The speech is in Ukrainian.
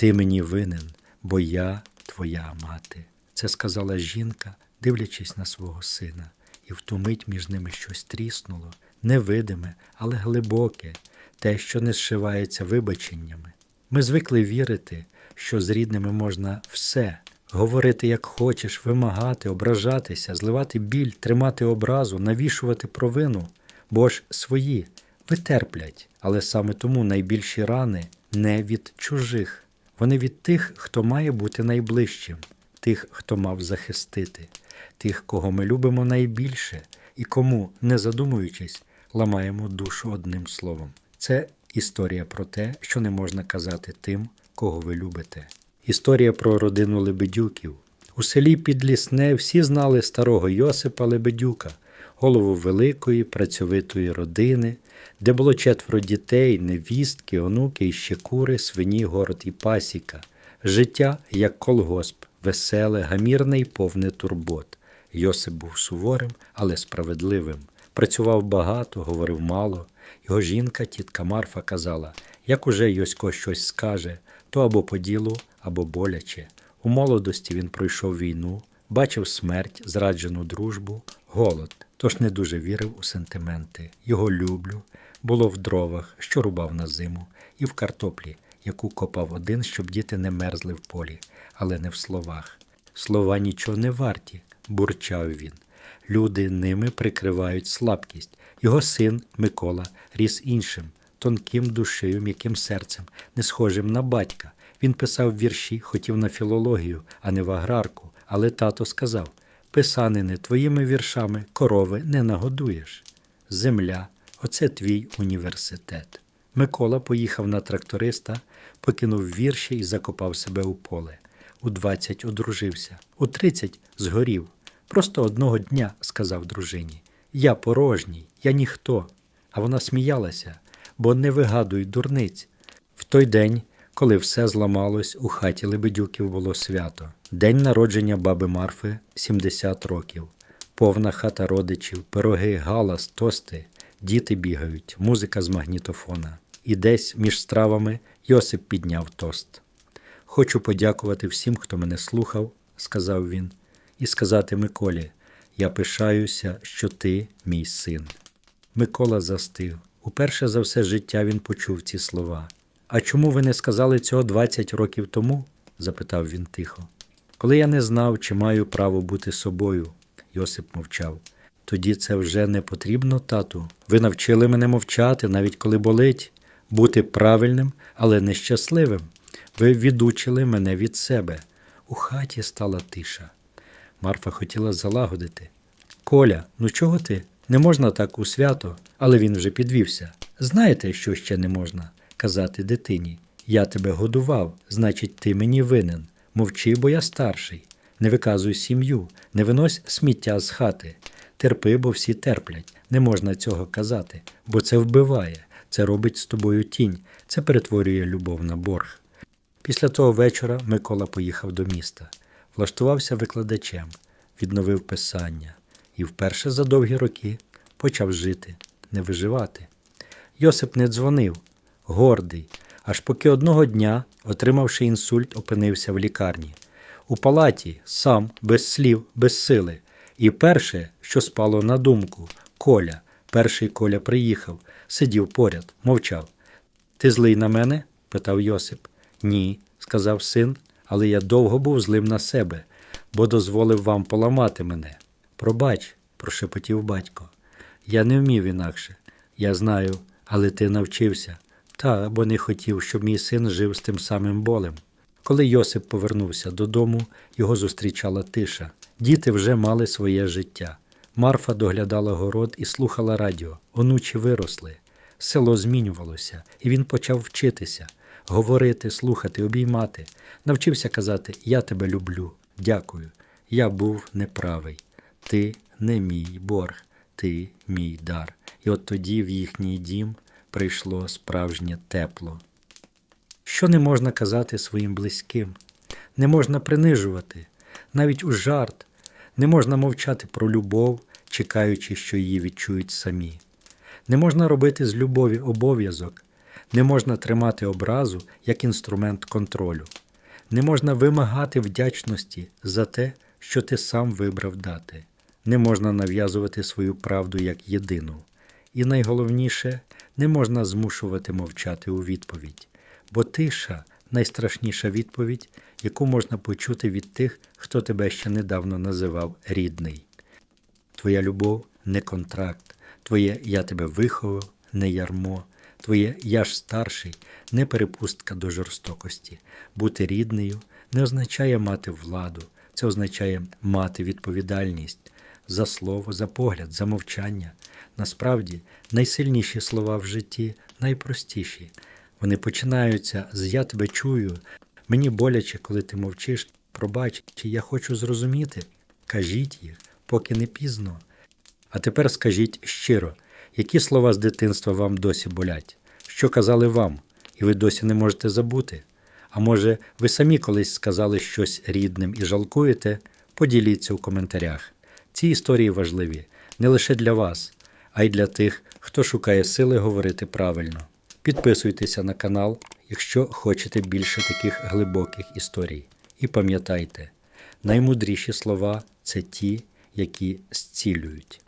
Ти мені винен, бо я твоя мати. Це сказала жінка, дивлячись на свого сина, і в ту мить між ними щось тріснуло, невидиме, але глибоке, те, що не зшивається вибаченнями. Ми звикли вірити, що з рідними можна все говорити як хочеш, вимагати, ображатися, зливати біль, тримати образу, навішувати провину, бо ж свої витерплять, але саме тому найбільші рани не від чужих, вони від тих, хто має бути найближчим, тих, хто мав захистити, тих, кого ми любимо найбільше, і кому, не задумуючись, ламаємо душу одним словом. Це історія про те, що не можна казати тим, кого ви любите. Історія про родину Лебедюків. У селі Підлісне всі знали старого Йосипа Лебедюка, голову великої працьовитої родини, де було четверо дітей, невістки, онуки і ще кури, свині, город і пасіка. Життя як колгосп, веселе, гамірне і повне турбот. Йосип був суворим, але справедливим. Працював багато, говорив мало. Його жінка, тітка Марфа, казала, як уже Йосько щось скаже, то або по ділу, або боляче. У молодості він пройшов війну, бачив смерть, зраджену дружбу, голод, тож не дуже вірив у сентименти. Його люблю було в дровах, що рубав на зиму, і в картоплі, яку копав один, щоб діти не мерзли в полі, але не в словах. Слова нічого не варті, бурчав він. Люди ними прикривають слабкість. Його син Микола ріс іншим, тонким душею, м'яким серцем, не схожим на батька. Він писав вірші, хотів на філологію, а не в аграрку. Але тато сказав: Писанине, твоїми віршами корови не нагодуєш. Земля, оце твій університет. Микола поїхав на тракториста, покинув вірші і закопав себе у поле. У 20 одружився, у 30 згорів. Просто одного дня сказав дружині: Я порожній, я ніхто. А вона сміялася, бо не вигадуй дурниць. В той день, коли все зламалось, у хаті Лебедюків було свято. День народження баби Марфи 70 років. Повна хата родичів, пироги, галас, тости, діти бігають, музика з магнітофона. І десь між стравами Йосип підняв тост. Хочу подякувати всім, хто мене слухав, сказав він, і сказати Миколі: я пишаюся, що ти мій син. Микола застиг. Уперше за все життя він почув ці слова. А чому ви не сказали цього 20 років тому? запитав він тихо. Коли я не знав, чи маю право бути собою, Йосип мовчав. Тоді це вже не потрібно, тату. Ви навчили мене мовчати, навіть коли болить, бути правильним, але нещасливим. Ви відучили мене від себе. У хаті стала тиша. Марфа хотіла залагодити. Коля, ну чого ти? Не можна так у свято, але він вже підвівся. Знаєте, що ще не можна казати дитині? Я тебе годував, значить, ти мені винен. Мовчи, бо я старший. Не виказуй сім'ю, не винось сміття з хати. Терпи, бо всі терплять. Не можна цього казати, бо це вбиває, це робить з тобою тінь, це перетворює любов на борг. Після того вечора Микола поїхав до міста, влаштувався викладачем, відновив писання і вперше за довгі роки почав жити, не виживати. Йосип не дзвонив, гордий, аж поки одного дня, отримавши інсульт, опинився в лікарні. У палаті, сам, без слів, без сили. І перше, що спало на думку, Коля, перший Коля приїхав, сидів поряд, мовчав. Ти злий на мене? питав Йосип. Ні, сказав син, але я довго був злим на себе, бо дозволив вам поламати мене. Пробач, прошепотів батько. Я не вмів інакше. Я знаю, але ти навчився. Та, бо не хотів, щоб мій син жив з тим самим болем. Коли Йосип повернувся додому, його зустрічала тиша. Діти вже мали своє життя. Марфа доглядала город і слухала радіо. Онучі виросли. Село змінювалося, і він почав вчитися, говорити, слухати, обіймати. Навчився казати Я тебе люблю, дякую. Я був неправий. Ти не мій борг, ти мій дар. І от тоді в їхній дім прийшло справжнє тепло. Що не можна казати своїм близьким, не можна принижувати, навіть у жарт, не можна мовчати про любов, чекаючи, що її відчують самі. Не можна робити з любові обов'язок, Не можна тримати образу як інструмент контролю. Не можна вимагати вдячності за те, що ти сам вибрав дати. Не можна нав'язувати свою правду як єдину. І найголовніше, не можна змушувати мовчати у відповідь, бо тиша найстрашніша відповідь, яку можна почути від тих, хто тебе ще недавно називав рідний. Твоя любов не контракт, твоє я тебе виховав, не ярмо, твоє я ж старший, не перепустка до жорстокості. Бути рідною не означає мати владу, це означає мати відповідальність за слово, за погляд, за мовчання. Насправді, найсильніші слова в житті найпростіші. Вони починаються з Я тебе чую, мені боляче, коли ти мовчиш, пробач, чи я хочу зрозуміти. Кажіть їх, поки не пізно. А тепер скажіть щиро, які слова з дитинства вам досі болять? Що казали вам, і ви досі не можете забути? А може, ви самі колись сказали щось рідним і жалкуєте? Поділіться у коментарях. Ці історії важливі не лише для вас, а й для тих, хто шукає сили говорити правильно. Підписуйтеся на канал, якщо хочете більше таких глибоких історій. І пам'ятайте, наймудріші слова це ті, які зцілюють.